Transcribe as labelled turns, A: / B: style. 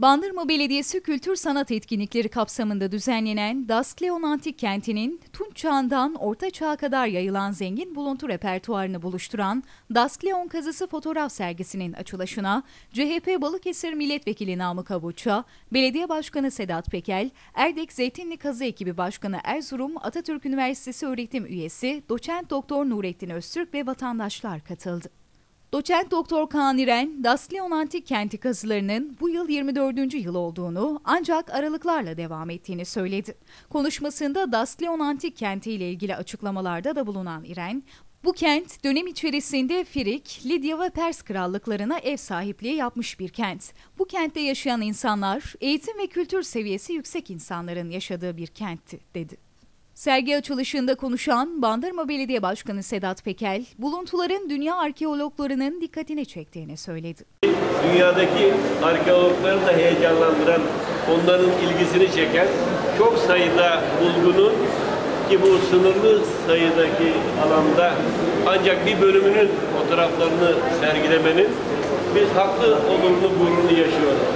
A: Bandırma Belediyesi Kültür Sanat Etkinlikleri kapsamında düzenlenen Daskleon Antik Kenti'nin Tunç Çağı'ndan Orta Çağ'a kadar yayılan zengin buluntu repertuarını buluşturan Daskleon Kazısı fotoğraf sergisinin açılışına CHP Balıkesir Milletvekili Namık Avuç'a, Belediye Başkanı Sedat Pekel, Erdek Zeytinli Kazı Ekibi Başkanı Erzurum Atatürk Üniversitesi öğretim üyesi Doçent Doktor Nurettin Öztürk ve vatandaşlar katıldı. Doçent Doktor Kaan İren, Daskleon Antik Kenti kazılarının bu yıl 24. yıl olduğunu ancak aralıklarla devam ettiğini söyledi. Konuşmasında Daskleon Antik Kenti ile ilgili açıklamalarda da bulunan İren, bu kent dönem içerisinde Firik, Lidya ve Pers krallıklarına ev sahipliği yapmış bir kent. Bu kentte yaşayan insanlar eğitim ve kültür seviyesi yüksek insanların yaşadığı bir kentti dedi. Sergi açılışında konuşan Bandırma Belediye Başkanı Sedat Pekel, buluntuların dünya arkeologlarının dikkatini çektiğini söyledi.
B: Dünyadaki arkeologları da heyecanlandıran, onların ilgisini çeken çok sayıda bulgunun ki bu sınırlı sayıdaki alanda ancak bir bölümünün fotoğraflarını sergilemenin biz haklı olumlu gururunu yaşıyoruz.